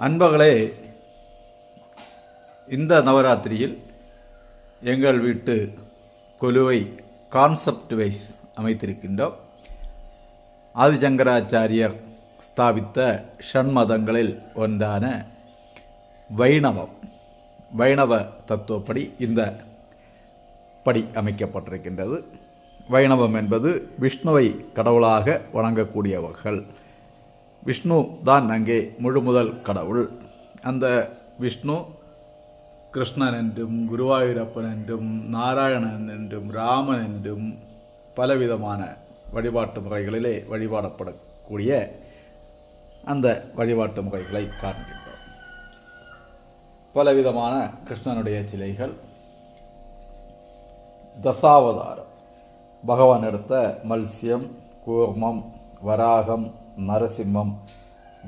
அன்பர்களே இந்த நவராத்திரியில் எங்கள் வீட்டு கொலுவை கான்செப்ட் வைஸ் அமைத்திருக்கின்றோம். ஆதிசங்கராச்சாரியர் ஸ்தாபித்த ஷண்மதங்களில் ஒன்றான வைணவம் வைணவ தத்துவப்படி இந்த படி அமைக்கப்பட்டிருக்கின்றது. வைணவம் என்பது விஷ்ணுவை கடவுளாக வணங்கக்கூடியவர்கள். விஷ்ணு தான் அங்கே முழு முதல் கடவுள். அந்த விஷ்ணு கிருஷ்ணன் என்றும் குருவாயூரப்பன் என்றும் நாராயணன் என்றும் ராமன் என்றும் பலவிதமான வழிபாட்டு முறைகளிலே வழிபாடப்படக்கூடிய அந்த வழிபாட்டு முறைகளை காண்கின்றோம். பலவிதமான கிருஷ்ணனுடைய சிலைகள். தசாவதாரம். பகவான் எடுத்த மல்சியம் கூர்மம் வராகம் நரசிம்மம்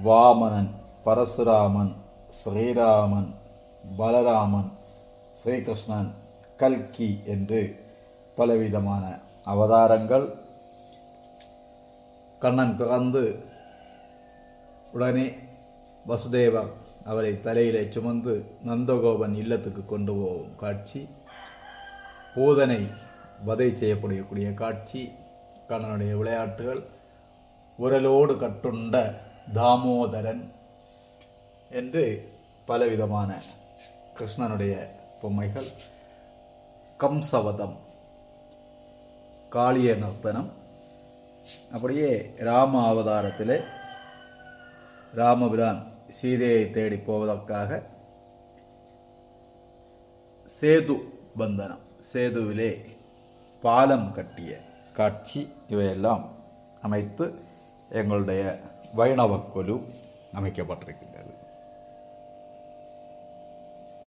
வாமனன் பரசுராமன் ஸ்ரீராமன் பலராமன் ஸ்ரீகிருஷ்ணன் கல்கி என்று பலவிதமான அவதாரங்கள். கண்ணன் பிறந்து உடனே வசுதேவர் அவரை தலையிலே சுமந்து நந்தகோபன் இல்லத்துக்கு கொண்டு போகும் காட்சி. பூதனை வதை செய்யப்படக்கூடிய காட்சி. கண்ணனுடைய விளையாட்டுகள். உரலோடு கட்டுண்ட தாமோதரன் என்று பலவிதமான கிருஷ்ணனுடைய பொம்மைகள். கம்சவதம் காளிய நர்த்தனம். அப்படியே ராம அவதாரத்தில் ராமபிரான் சீதையை தேடி போவதற்காக சேது பந்தனம் சேதுவிலே பாலம் கட்டிய காட்சி இவையெல்லாம் அமைத்து எங்களுடைய வைணவ கொலு அமைக்கப்பட்டிருக்கின்றது